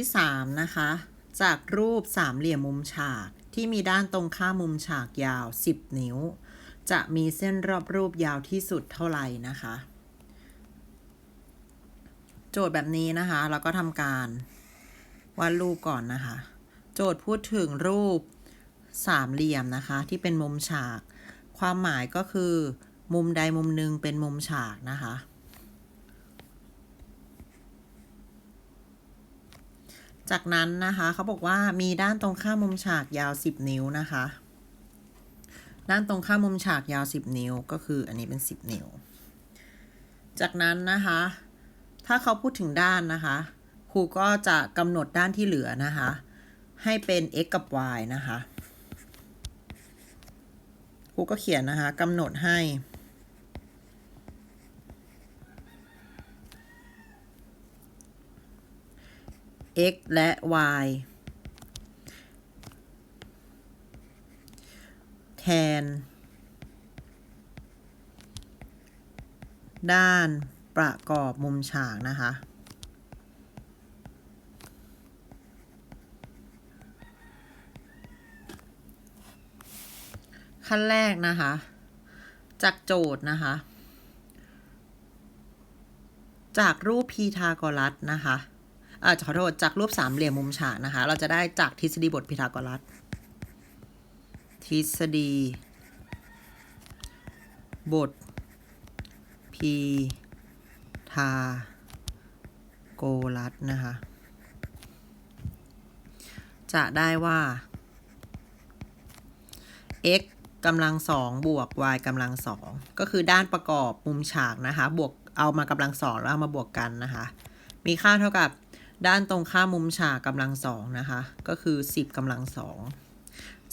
ที่ 3 นะคะ จากรูปสามเหลี่ยมมุมฉากที่มีด้านตรงข้ามมุมฉากยาว 10 นิ้ว จะมีเส้นรอบรูปยาวที่สุดเท่าไหร่นะคะ โจทย์แบบนี้นะคะเราก็ทำการวาดรูปก่อนนะคะ โจทย์พูดถึงรูปสามเหลี่ยมนะคะ ที่เป็นมุมฉาก ความหมายก็คือ มุมใดมุมหนึ่งเป็นมุมฉากนะคะ จากนั้นนะคะเขาบอกว่ามีด้านตรงข้ามมุมฉากยาว 10 นิ้วนะคะ ด้านตรงข้ามมุมฉากยาว 10 นิ้วก็คืออันนี้เป็น 10 นิ้ว จากนั้นนะคะ ถ้าเขาพูดถึงด้านนะคะครูก็จะกำหนดด้านที่เหลือนะคะ ให้เป็น x กับ y นะคะครูก็เขียนนะคะกำหนดให้ x และ y แทน ด้านประกอบมุมฉากนะคะ ขั้นแรกนะคะ จากโจทย์นะคะ จากรูปพีทาโกรัสนะคะ เอ่อขอโทษจากรูปสามเหลี่ยมมุมฉากนะคะ เราจะได้จากทฤษฎีบทพีทาโกรัส ทฤษฎี บทพีทาโกรัสนะคะ จะได้ว่า x กำลังสองบวก y กำลังสองก็คือด้านประกอบมุมฉากนะคะ บวกเอามากำลังสองแล้วเอามาบวกกันนะคะ มีค่าเท่ากับ ด้านตรงข้ามมุมฉากกำลังสองนะคะ ก็คือ 10กำลังสอง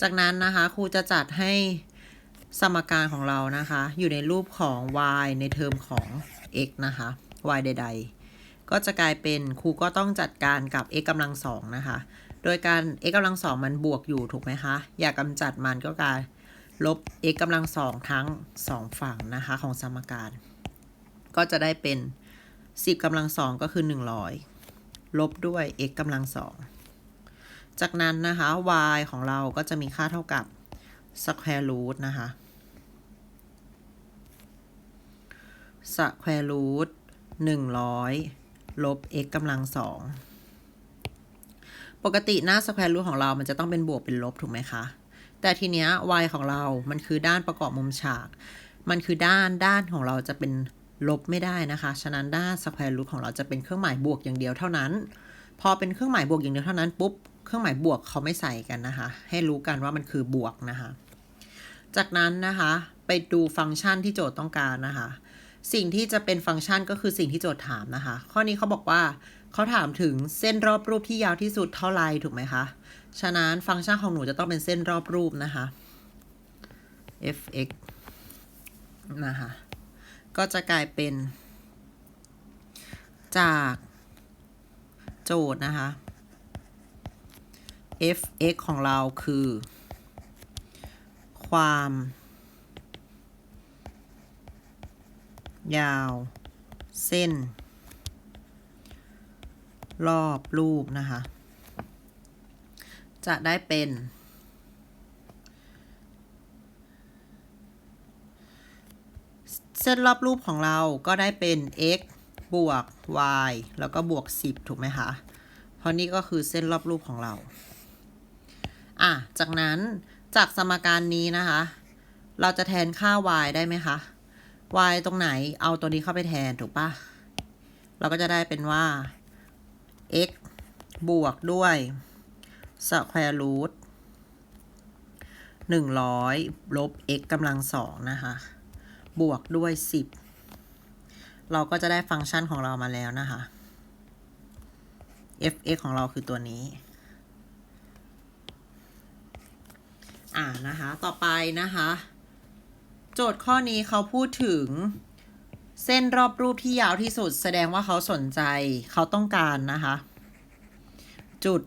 จากนั้นนะคะครูจะจัดให้สมการของเรานะคะ อยู่ในรูปของ y ในเทอมของ x นะคะ y ใด ๆ ก็จะกลายเป็นครูก็ต้องจัดการกับ x กำลังสองนะคะ โดยการ x กำลังสองมันบวกอยู่ถูกไหมคะ อยากกำจัดมันก็การลบ x กำลังสองทั้งสองฝั่งนะคะของสมการ ก็จะได้เป็น 10กำลังสองก็คือ 100 ลบด้วย x กำลังสองจากนั้นนะคะ y ของเราก็จะมีค่าเท่ากับ square root นะคะ square root 100 ลบ x กำลังสองปกติหน้า square root ของเรา มันจะต้องเป็นบวกเป็นลบถูกไหมคะ แต่ทีเนี้ย y ของเรา มันคือด้านประกอบมุมฉาก มันคือด้านด้านของเราจะเป็น ลบไม่ได้นะคะ ฉะนั้นด้าน square root ของเราจะเป็นเครื่องหมายบวกอย่างเดียวเท่านั้น พอเป็นเครื่องหมายบวกอย่างเดียวเท่านั้นปุ๊บ เครื่องหมายบวกเขาไม่ใส่กันนะคะ ให้รู้กันว่ามันคือบวกนะคะ จากนั้นนะคะไปดูฟังก์ชันที่โจทย์ต้องการนะคะ สิ่งที่จะเป็นฟังก์ชันก็คือสิ่งที่โจทย์ถามนะคะ ข้อนี้เขาบอกว่าเขาถามถึงเส้นรอบรูปที่ยาวที่สุดเท่าไรถูกไหมคะ ฉะนั้นฟังก์ชันของหนูจะต้องเป็นเส้นรอบรูปนะคะ f(x) นะคะ ก็จะกลายเป็น จากโจทย์นะคะ f(x) ของเราคือ ความ ยาว เส้น รอบรูปนะคะ จะได้เป็น เส้นรอบรูปของเราก็ได้เป็น x บวก y แล้วก็บวก 10 ถูกไหมคะ เพราะนี่ก็คือเส้นรอบรูปของเรา อะ จากนั้นจากสมการนี้นะคะ เราจะแทนค่า y ได้ไหมคะ y ตรงไหนเอาตัวนี้เข้าไปแทนถูกปะเราก็จะได้เป็นว่า x บวกด้วย square root 100ลบ x กำลังสองนะคะ บวกด้วย 10 เราก็จะได้ฟังก์ชันของเรามาแล้วนะคะ f(x) ของเราคือตัวนี้ อ่านะคะ ต่อไปนะคะ โจทย์ข้อนี้เขาพูดถึงเส้นรอบรูปที่ยาวที่สุด แสดงว่าเขาสนใจเขาต้องการนะคะ จุด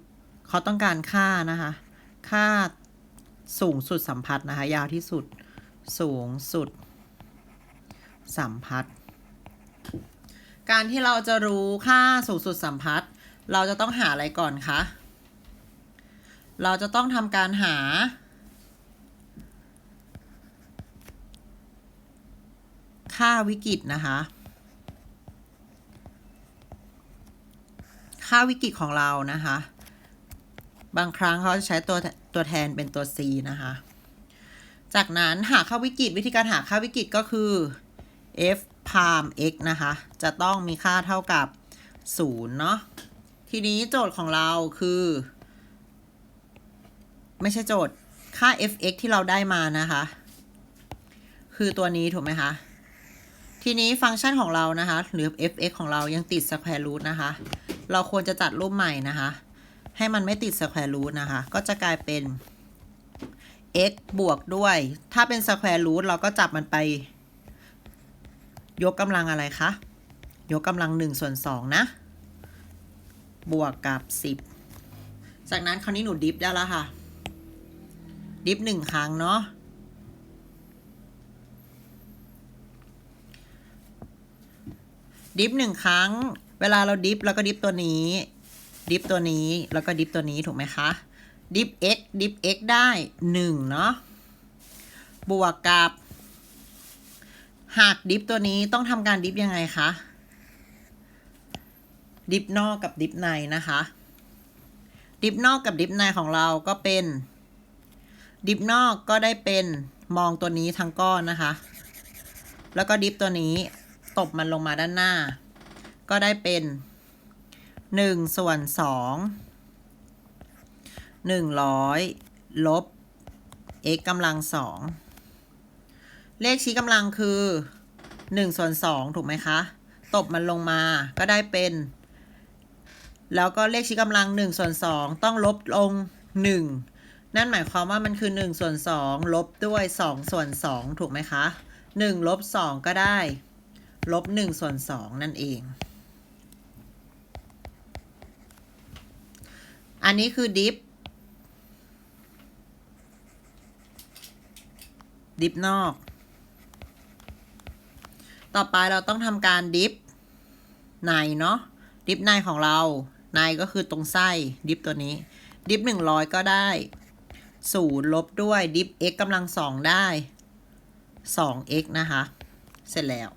เขาต้องการค่านะคะ ค่าสูงสุดสัมพัทธ์นะคะ ยาวที่สุดสูงสุด สัมพัทธ์การที่เราจะรู้ค่าสูงสุดสัมพัทธ์เราจะต้องหาอะไรก่อนคะ เราจะต้องทำการหา ค่าวิกฤตนะคะ ค่าวิกฤตของเรานะคะ บางครั้งเขาจะใช้ตัวตัวแทนเป็นตัว c นะคะ จากนั้นหาค่าวิกฤตวิธีการหาค่าวิกฤตก็คือ f พาม x นะคะ จะต้องมีค่าเท่ากับ 0 เนาะ ทีนี้โจทย์ของเราคือ ไม่ใช่โจทย์ ค่า f(x) ที่เราได้มานะคะ คือตัวนี้ถูกไหมคะ ทีนี้ฟังก์ชันของเรานะคะ หรือ f(x) ของเรายังติด square root นะคะ เราควรจะจัดรูปใหม่นะคะ ให้มันไม่ติด square root นะคะ ก็จะกลายเป็น x บวกด้วย ถ้าเป็น square root เราก็จับมันไป ยกกำลังอะไรคะ ยกกำลัง1ส่วน2นะ บวกกับ10จากนั้นคราวนี้หนูดิฟได้แล้วค่ะ ดิฟหนึ่งครั้งเนาะดิฟหนึ่งครั้ง เวลาเราดิฟเราก็ดิฟตัวนี้ ดิฟตัวนี้ แล้วก็ดิฟตัวนี้ถูกไหมคะ ดิฟ x ดิฟ x ได้1เนาะ บวกกับ หากดิฟตัวนี้ต้องทำการดิฟยังไงคะ ดิฟนอกกับดิฟในนะคะ ดิฟนอกกับดิฟในของเราก็เป็น ดิฟนอกก็ได้เป็นมองตัวนี้ทั้งก้อนนะคะ แล้วก็ดิฟตัวนี้ตบมันลงมาด้านหน้า ก็ได้เป็นหนึ่งส่วนสองหนึ่งร้อยลบ x กำลังสอง เลขชี้กำลังคือหนึ่งส่วนสองถูกไหมคะ ตบมันลงมาก็ได้เป็น แล้วก็เลขชี้กำลังหนึ่งส่วนสองต้องลบลงหนึ่งนั่นหมายความว่ามันคือ1ส่วน2ลบด้วย2ส่วน2ถูกไหมคะ1ลบ2ก็ได้ ลบ1ส่วน2นั่นเอง อันนี้คือดิฟดิฟนอก ต่อไปเราต้องทำการดิฟในเนาะดิฟในของเราในก็คือตรงไส้ดิฟตัวนี้ ดิฟ100ก็ได้ศูนย์ลบด้วยดิฟ x กำลังสองได้ 2x นะคะ เสร็จแล้ว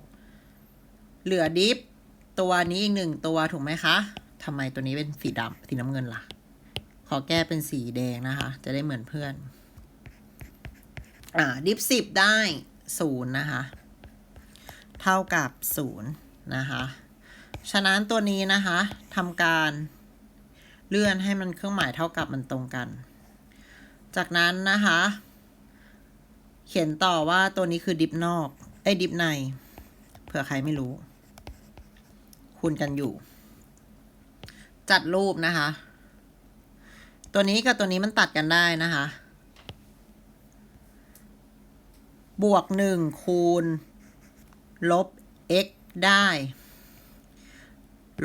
เหลือดิฟตัวนี้อีกหนึ่งตัวถูกไหมคะทำไมตัวนี้เป็นสีดำสีน้ำเงินล่ะ ขอแก้เป็นสีแดงนะคะ จะได้เหมือนเพื่อน อ่า ดิฟสิบได้ศูนย์นะคะ เท่ากับศูนย์นะคะฉะนั้นตัวนี้นะคะทำการเลื่อนให้มันเครื่องหมายเท่ากับมันตรงกัน จากนั้นนะคะ เขียนต่อว่าตัวนี้คือดิฟนอกไอ้ดิฟในเผื่อใครไม่รู้ คูณกันอยู่ จัดรูปนะคะ ตัวนี้กับตัวนี้มันตัดกันได้นะคะ บวกหนึ่งคูณ ลบ x ได้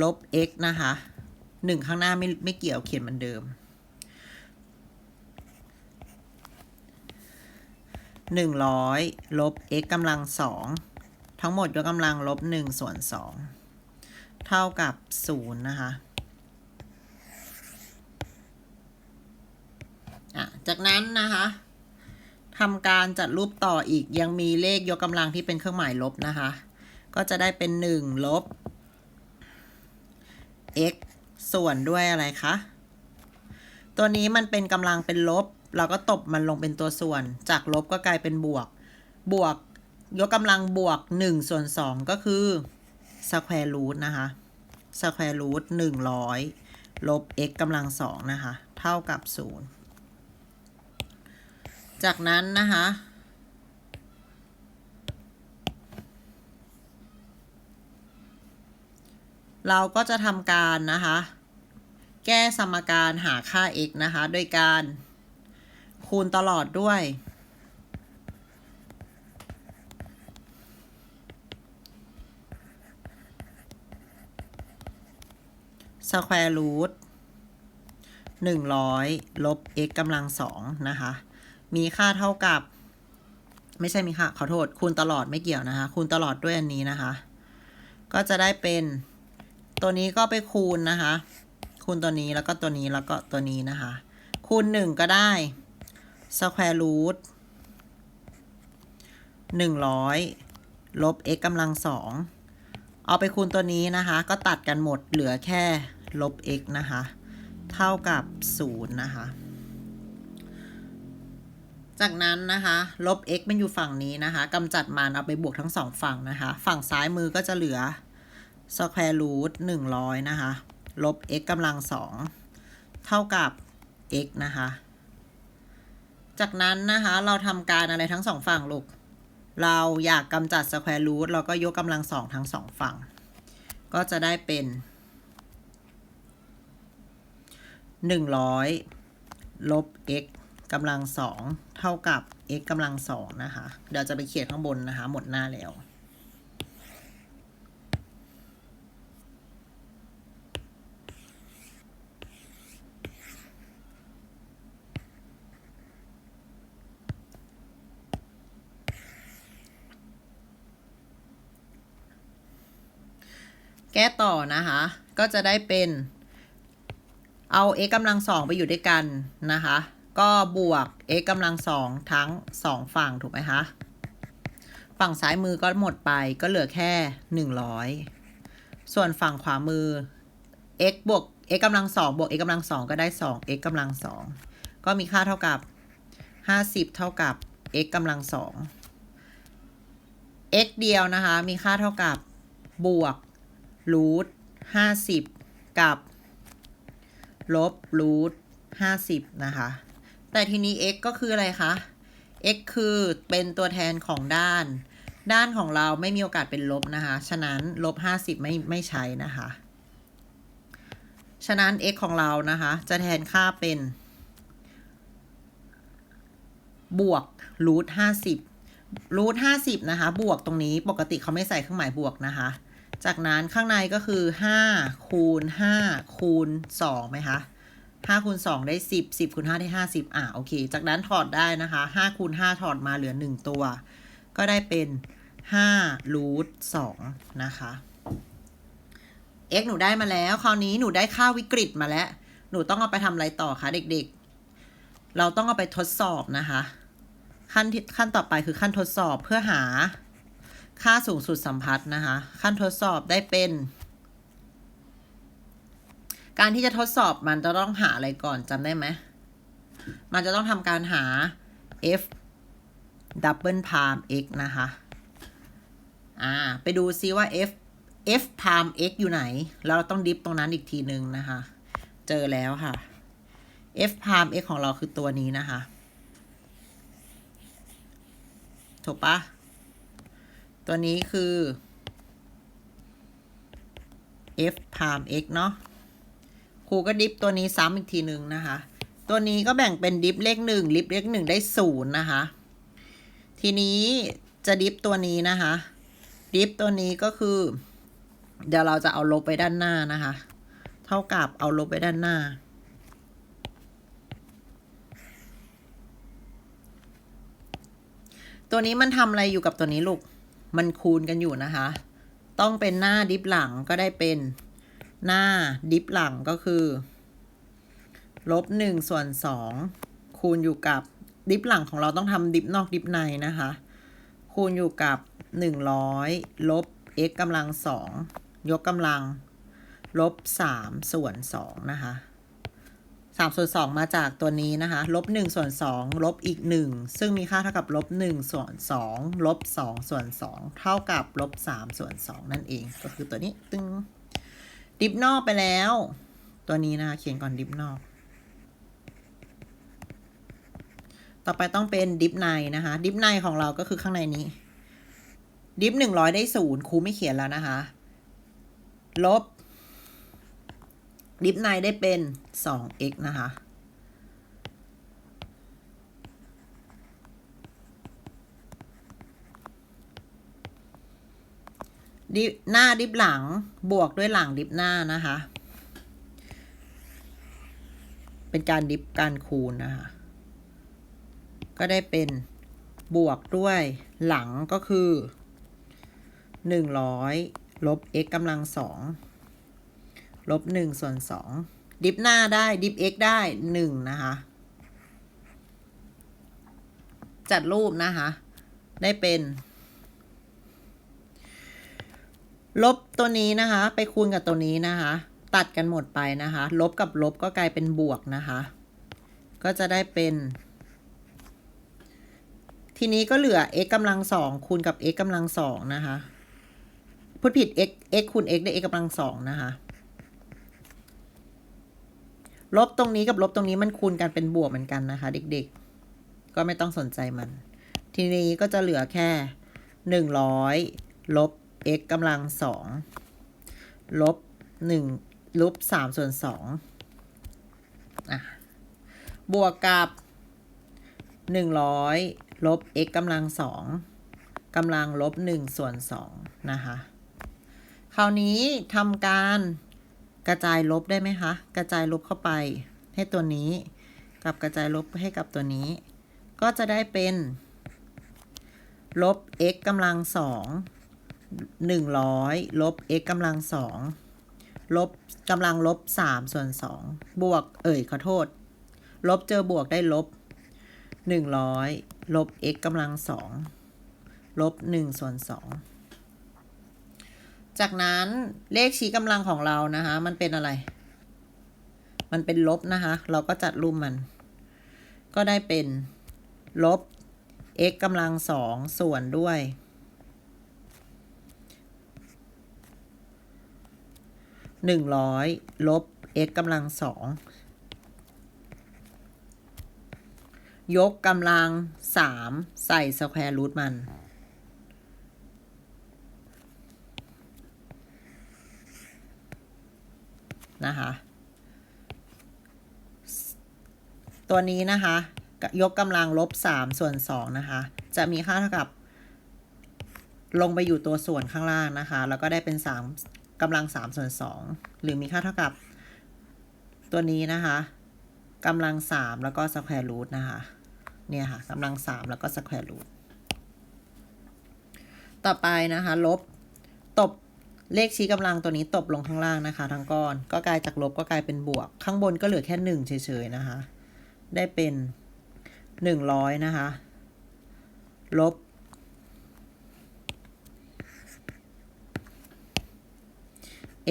ลบ x นะคะหนึ่งข้างหน้าไม่ไม่เกี่ยวเขียนเหมือนเดิมหนึ่งร้อยลบ x กำลังสองทั้งหมดยกกำลังลบหนึ่งส่วนสองเท่ากับศูนย์นะคะอะจากนั้นนะคะ ทำการจัดรูปต่ออีกยังมีเลขยกกำลังที่เป็นเครื่องหมายลบนะคะ ก็จะได้เป็นหนึ่งลบ x ส่วนด้วยอะไรคะ ตัวนี้มันเป็นกำลังเป็นลบ เราก็ตบมันลงเป็นตัวส่วน จากลบก็กลายเป็นบวก บวกยกกำลังบวก 1 ส่วน 2 ก็คือ square root นะคะ square root 100ลบ x กำลัง2นะคะ เท่ากับ0 จากนั้นนะคะ เราก็จะทำการนะคะ แก้สมการหาค่า x นะคะ โดยการคูณตลอดด้วย square root 100ลบ x กำลังสองนะคะ มีค่าเท่ากับ ไม่ใช่มีค่าขอโทษ คูณตลอดไม่เกี่ยวนะคะ คูณตลอดด้วยอันนี้นะคะ ก็จะได้เป็นตัวนี้ก็ไปคูณนะคะ คูณตัวนี้แล้วก็ตัวนี้แล้วก็ตัวนี้นะคะ คูณหนึ่งก็ได้ square root หนึ่งร้อยลบ x กำลังสองเอาไปคูณตัวนี้นะคะ ก็ตัดกันหมดเหลือแค่ลบ x นะคะ เท่ากับศูนย์นะคะ จากนั้นนะคะ ลบ x มันอยู่ฝั่งนี้นะคะกำจัดมันเอาไปบวกทั้งสองฝั่งนะคะ ฝั่งซ้ายมือก็จะเหลือ square root หนึ่งร้อยนะคะ ลบ x กำลังสองเท่ากับ x นะคะ จากนั้นนะคะเราทำการอะไรทั้งสองฝั่งลูก เราอยากกำจัด square root เราก็ยกกำลังสองทั้งสองฝั่ง ก็จะได้เป็นหนึ่งร้อยลบ x กำลังสองเท่ากับ x กำลังสองนะคะ เดี๋ยวจะไปเขียนข้างบนนะคะ หมดหน้าแล้ว แก้ต่อนะคะ ก็จะได้เป็นเอา x กำลังสองไปอยู่ด้วยกันนะคะ ก็บวก x กำลังสองทั้งสองฝั่งถูกไหมคะ ฝั่งซ้ายมือก็หมดไปก็เหลือแค่ 100 ส่วนฝั่งขวามือ x บวก x กำลังสองบวก x กำลังสองก็ได้2 x กำลังสองก็มีค่าเท่ากับ 50 เท่ากับ x กำลังสอง x เดียวนะคะ มีค่าเท่ากับบวกรูทห้าสิบกับ ลบรูทห้าสิบนะคะ แต่ทีนี้ x ก็คืออะไรคะ x คือเป็นตัวแทนของด้าน ด้านของเราไม่มีโอกาสเป็นลบนะคะ ฉะนั้นลบห้าสิบไม่ไม่ใช้นะคะ ฉะนั้น x ของเรานะคะ จะแทนค่าเป็น บวกรูทห้าสิบรูทห้าสิบนะคะ บวกตรงนี้ปกติเขาไม่ใส่เครื่องหมายบวกนะคะ จากนั้นข้างในก็คือ5คูณ5คูณ2ไหมคะ 5คูณ2ได้ 10 10คูณ5ได้ 50 อะ โอเค จากนั้นถอดได้นะคะ5คูณ5ถอดมาเหลือ 1 ตัว ก็ได้เป็น5รูท2นะคะ x หนูได้มาแล้ว คราวนี้หนูได้ค่าวิกฤตมาแล้ว หนูต้องเอาไปทำอะไรต่อคะเด็กๆ เราต้องเอาไปทดสอบนะคะ ขั้นขั้นต่อไปคือขั้นทดสอบเพื่อหาค่าสูงสุดสัมพัทธ์นะคะ ขั้นทดสอบได้เป็น การที่จะทดสอบมันจะต้องหาอะไรก่อนจำได้ไหม มันจะต้องทำการหา f double prime x นะคะ อ่า ไปดูซิว่า f f prime x อยู่ไหน แล้วเราต้องดิฟตรงนั้นอีกทีหนึ่งนะคะ เจอแล้วค่ะ f prime x ของเราคือตัวนี้นะคะ ถูกปะตัวนี้คือ f prime x เนาะ ครูก็ดิฟตัวนี้ซ้ำอีกทีหนึ่งนะคะ ตัวนี้ก็แบ่งเป็นดิฟเลขหนึ่งดิฟเลขหนึ่งได้ศูนย์นะคะ ทีนี้จะดิฟตัวนี้นะคะ ดิฟตัวนี้ก็คือ เดี๋ยวเราจะเอาลบไปด้านหน้านะคะ เท่ากับเอาลบไปด้านหน้าตัวนี้มันทำอะไรอยู่กับตัวนี้ลูก มันคูณกันอยู่นะคะ ต้องเป็นหน้าดิฟหลังก็ได้เป็น หน้าดิฟหลังก็คือลบหนึ่งส่วนสองคูณอยู่กับดิฟหลังของเราต้องทำดิฟนอกดิฟในนะคะ คูณอยู่กับหนึ่งร้อยลบ x กำลังสองยกกำลัง ลบสามส่วนสองนะคะสามส่วนสองมาจากตัวนี้นะคะลบหนึ่งส่วนสองลบอีกหนึ่งซึ่งมีค่าเท่ากับลบหนึ่งส่วนสองลบสองส่วนสองเท่ากับลบสามส่วนสองนั่นเองก็คือตัวนี้ตึง ดิฟนอกไปแล้ว ตัวนี้นะคะเขียนก่อนดิฟนอก ต่อไปต้องเป็นดิฟในนะคะ ดิฟในของเราก็คือข้างในนี้ ดิฟหนึ่งร้อยได้ศูนย์ครูไม่เขียนแล้วนะคะ ลบ ดิฟในได้เป็นสอง x นะคะ ดิฟหน้าดิฟหลังบวกด้วยหลังดิฟหน้านะคะ เป็นการดิฟการคูณนะคะ ก็ได้เป็นบวกด้วยหลังก็คือหนึ่งร้อยลบ x กำลังสองลบหนึ่งส่วนสองดิฟหน้าได้ดิฟ x ได้หนึ่งนะคะ จัดรูปนะคะ ได้เป็น ลบตัวนี้นะคะ ไปคูณกับตัวนี้นะคะ ตัดกันหมดไปนะคะ ลบกับลบก็กลายเป็นบวกนะคะ ก็จะได้เป็น ทีนี้ก็เหลือ x กำลังสองคูณกับ x กำลังสองนะคะพูดผิด x x คูณ x ได้ x กำลังสองนะคะ ลบตรงนี้กับลบตรงนี้มันคูณกันเป็นบวกเหมือนกันนะคะ เด็กๆ ก็ไม่ต้องสนใจมัน ทีนี้ก็จะเหลือแค่หนึ่งร้อยลบ x กำลังสองลบหนึ่งลบสามส่วนสองบวกกับหนึ่งร้อยลบ x กำลังสองกำลังลบหนึ่งส่วนสองนะคะคราวนี้ทำการกระจายลบได้ไหมคะ กระจายลบเข้าไปให้ตัวนี้ กับกระจายลบให้กับตัวนี้ ก็จะได้เป็นลบ x กำลังสอง หนึ่งร้อยลบ x กำลังสองลบกำลังลบสามส่วนสองบวก เอ่ยขอโทษ ลบเจอบวกได้ลบหนึ่งร้อยลบ x กำลังสองลบหนึ่งส่วนสองจากนั้นเลขชี้กำลังของเรานะคะ มันเป็นอะไร มันเป็นลบนะคะ เราก็จัดรูปมัน ก็ได้เป็นลบ x กำลังสองส่วนด้วย หนึ่งร้อยลบ x กำลังสองยกกำลังสามใส่สแควร์รูทมัน นะคะ ตัวนี้นะคะ ยกกำลังลบสามส่วนสองนะคะ จะมีค่าเท่ากับ ลงไปอยู่ตัวส่วนข้างล่างนะคะ แล้วก็ได้เป็นสาม กำลังสามส่วนสองหรือมีค่าเท่ากับ ตัวนี้นะคะกำลังสามแล้วก็สแควร์รูทนะคะเนี่ยค่ะกำลังสามแล้วก็สแควร์รูทต่อไปนะคะลบตบเลขชี้กำลังตัวนี้ตบลงข้างล่างนะคะทั้งก้อน ก็กลายจากลบก็กลายเป็นบวก ข้างบนก็เหลือแค่หนึ่งเฉยๆนะคะ ได้เป็นหนึ่งร้อยนะคะ ลบ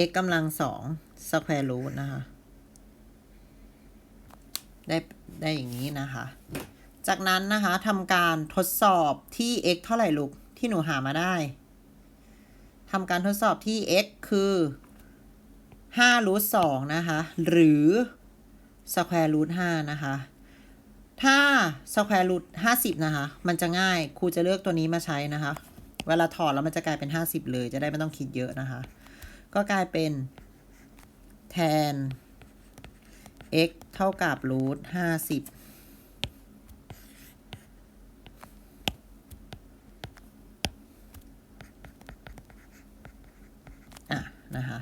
x กำลังสองสแควร์รูทนะคะ ได้ได้อย่างนี้นะคะ จากนั้นนะคะทำการทดสอบที่ x เท่าไหร่ลูก ที่หนูหามาได้ทำการทดสอบที่ x คือ5รูท2นะคะ หรือสแควร์รูท5นะคะ ถ้าสแควร์รูท50นะคะ มันจะง่าย ครูจะเลือกตัวนี้มาใช้นะคะ เวลาถอดแล้วมันจะกลายเป็น50เลย จะได้ไม่ต้องคิดเยอะนะคะ ก็กลายเป็นแทน x เท่ากับรูท50อะ นะคะ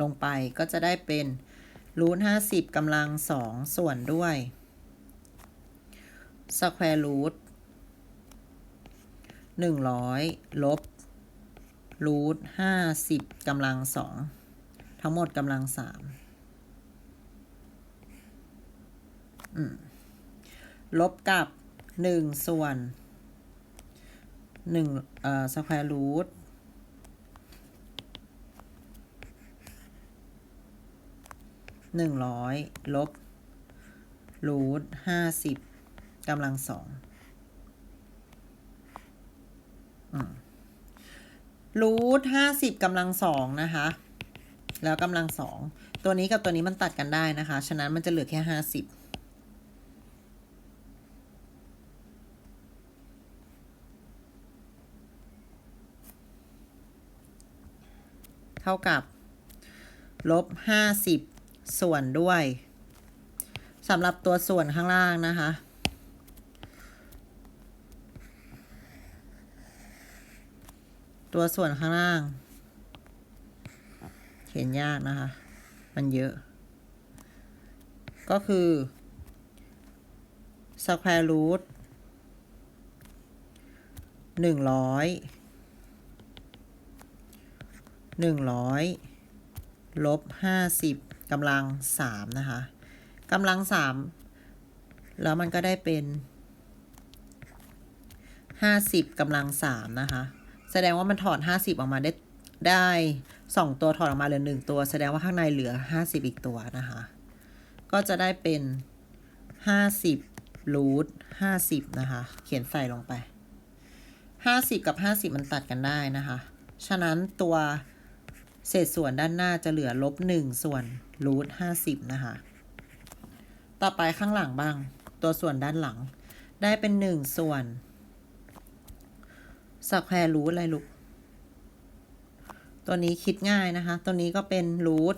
ลงไปก็จะได้เป็นรูทห้าสิบกำลังสองส่วนด้วยสแควร์รูทหนึ่งร้อยลบ รูทห้าสิบกำลังสองทั้งหมดกำลังสามลบกับหนึ่งส่วนหนึ่งเอ่อสแควร์รูทหนึ่งร้อยลบรูทห้าสิบกำลังสอง รูทห้าสิบกำลังสองนะคะ แล้วกำลังสองตัวนี้กับตัวนี้มันตัดกันได้นะคะ ฉะนั้นมันจะเหลือแค่ห้าสิบเท่ากับ ลบห้าสิบส่วนด้วยสำหรับตัวส่วนข้างล่างนะคะ ตัวส่วนข้างล่างเห็นยากนะคะ มันเยอะ ก็คือ square root หนึ่งร้อยหนึ่งร้อยลบห้าสิบกำลังสามนะคะกำลังสามแล้วมันก็ได้เป็นห้าสิบกำลังสามนะคะ แสดงว่ามันถอดห้าสิบออกมาได้ได้สองตัวถอดออกมาเหลือหนึ่งตัว แสดงว่าข้างในเหลือห้าสิบอีกตัวนะคะ ก็จะได้เป็นห้าสิบรูทห้าสิบนะคะ เขียนใส่ลงไปห้าสิบกับห้าสิบมันตัดกันได้นะคะ ฉะนั้นตัวเศษส่วนด้านหน้าจะเหลือลบหนึ่งส่วนรูทห้าสิบนะคะ ต่อไปข้างหลังบ้าง ตัวส่วนด้านหลัง ได้เป็นหนึ่งส่วน สแควร์รูทอะไรลูก ตัวนี้คิดง่ายนะคะ ตัวนี้ก็เป็นรูท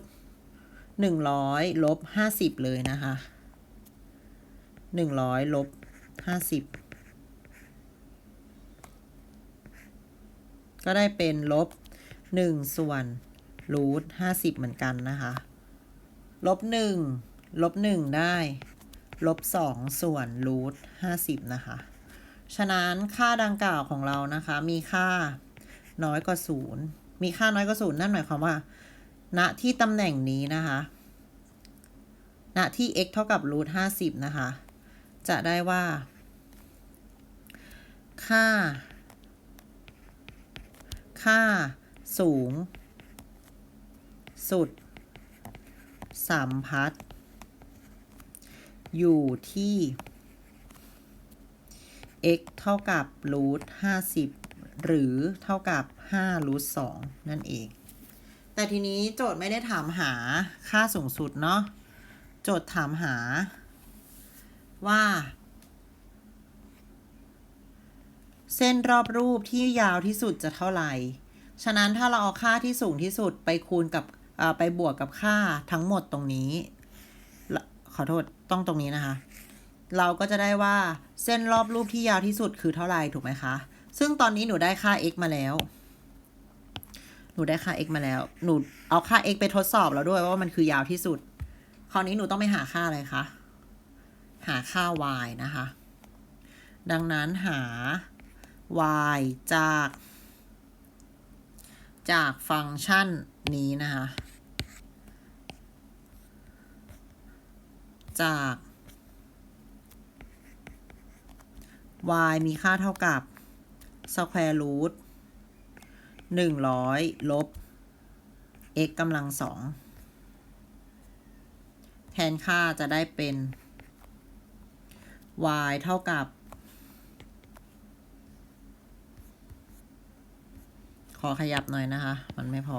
หนึ่งร้อยลบห้าสิบเลยนะคะหนึ่งร้อยลบห้าสิบก็ได้เป็นลบหนึ่งส่วนรูทห้าสิบเหมือนกันนะคะ ลบหนึ่งลบหนึ่งได้ ลบสองส่วนรูทห้าสิบนะคะ ฉะนั้นค่าดังกล่าวของเรานะคะ มีค่าน้อยกว่าศูนย์มีค่าน้อยกว่าศูนย์นั่นหมายความว่า ณที่ตำแหน่งนี้นะคะ ณที่ x เท่ากับรูทห้าสิบนะคะ จะได้ว่า ค่า ค่าสูง สุดสัมพัทธ์อยู่ที่ x เท่ากับรูทห้าสิบหรือเท่ากับ5รูท2นั่นเอง แต่ทีนี้โจทย์ไม่ได้ถามหาค่าสูงสุดเนาะ โจทย์ถามหาว่า เส้นรอบรูปที่ยาวที่สุดจะเท่าไหร่ ฉะนั้นถ้าเราเอาค่าที่สูงที่สุดไปคูณกับไปบวกกับค่าทั้งหมดตรงนี้ ขอโทษต้องตรงนี้นะคะ เราก็จะได้ว่าเส้นรอบรูปที่ยาวที่สุดคือเท่าไหร่ถูกไหมคะ ซึ่งตอนนี้หนูได้ค่า x มาแล้ว หนูได้ค่า x มาแล้ว หนูเอาค่า x ไปทดสอบแล้วด้วยว่ามันคือยาวที่สุด คราวนี้หนูต้องไปหาค่าอะไรคะ หาค่า y นะคะ ดังนั้นหา y จาก จากฟังก์ชันนี้นะคะ จาก y มีค่าเท่ากับ square root หนึ่งร้อยลบ x กำลังสองแทนค่าจะได้เป็น y เท่ากับ ขอขยับหน่อยนะคะ มันไม่พอ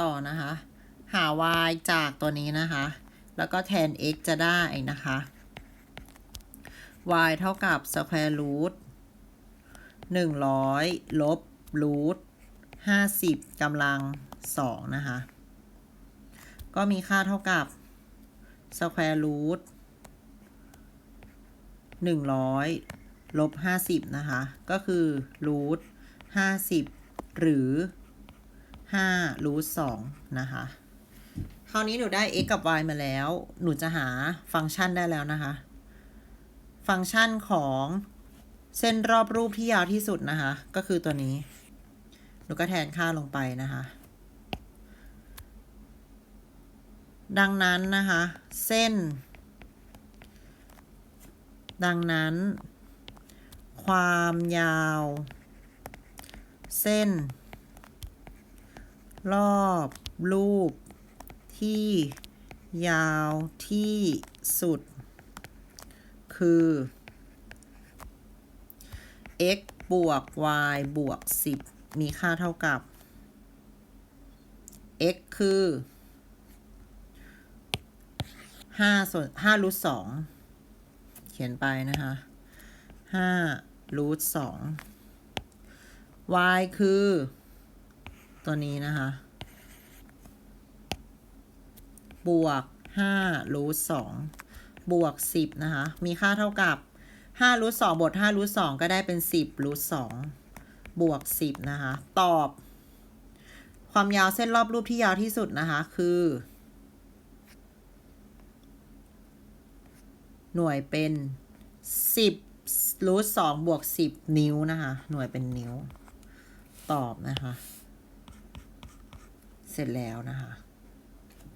ต่อนะคะ หา y จากตัวนี้นะคะ แล้วก็แทน x จะได้นะคะ y เท่ากับ square root หนึ่งร้อยลบ root ห้าสิบกำลังสองนะคะ ก็มีค่าเท่ากับ square root หนึ่งร้อยลบห้าสิบนะคะ ก็คือ root ห้าสิบหรือ 5รูท2นะคะ คราวนี้หนูได้ x กับ y มาแล้ว หนูจะหาฟังก์ชันได้แล้วนะคะ ฟังก์ชันของเส้นรอบรูปที่ยาวที่สุดนะคะ ก็คือตัวนี้ หนูก็แทนค่าลงไปนะคะ ดังนั้นนะคะ เส้น ดังนั้น ความยาว เส้น รอบรูปที่ยาวที่สุด คือ x บวก y บวก 10 มีค่าเท่ากับ x คือ5ส่วน5รูท2เขียนไปนะคะ5รูท2 y คือ ตัวนี้นะคะ บวก5รูท2บวก 10 นะคะ มีค่าเท่ากับ5รูท2บวก5รูท2ก็ได้เป็น 10รูท2บวก 10 นะคะ ตอบ ความยาวเส้นรอบรูปที่ยาวที่สุดนะคะ คือ หน่วยเป็น 10รูท2บวก 10 นิ้วนะคะ หน่วยเป็นนิ้ว ตอบนะคะ เสร็จแล้วนะคะ